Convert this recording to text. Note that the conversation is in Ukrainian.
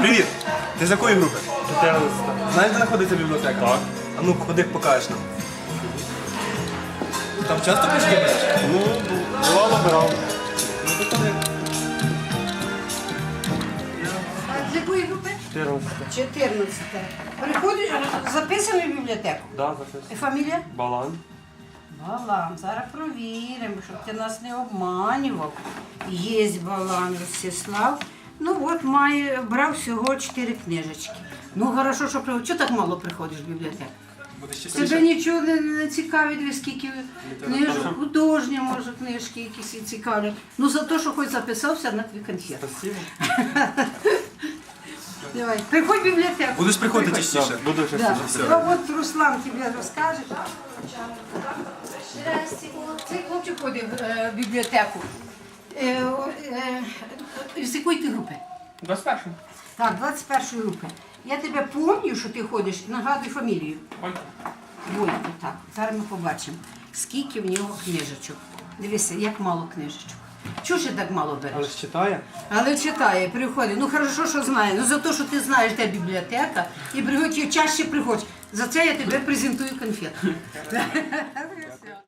Привіт! Ти з якої групи? 14. Знаєш, де знаходиться бібліотека? Так. А ну, ходи, покажеш нам. Там часто книжки береш? Ну, бувало брав. Ну, то ходи. З якої групи? 14. 14. Приходиш, записаний в бібліотеку. Да, записую. І фамілія? Балан. Балан. Зараз провіримо, щоб ти нас не обманював. Є Балан Ростислав. Ну от має, брав всього 4 книжечки. Ну хорошо, що приходиш. Чого так мало приходиш в бібліотеку? Тебе нічого не, не цікавить, ви скільки книжок, художні, може, книжки якісь і цікавлять. Ну за те, що хоч записався на твій конфет. Спасибо. Давай, приходь в бібліотеку. Будеш приходити Приходь. частіше? Да, буду Да. частіше. Ну, от Руслан тебе розкаже. Цей хлопчик ходить е, в бібліотеку. Е, е, З якої ти групи? 21. Так, 21 групи. Я тебе пам'ятаю, що ти ходиш, нагадуй фамілію. Войко, так. Зараз ми побачимо, скільки в нього книжечок. Дивися, як мало книжечок. Чого ж ти так мало береш? Але ж читає? Але читає, приходить. Ну хорошо, що знає. Ну за те, що ти знаєш, де бібліотека, і приходь, і чаще приходь. За це я тебе презентую конфету.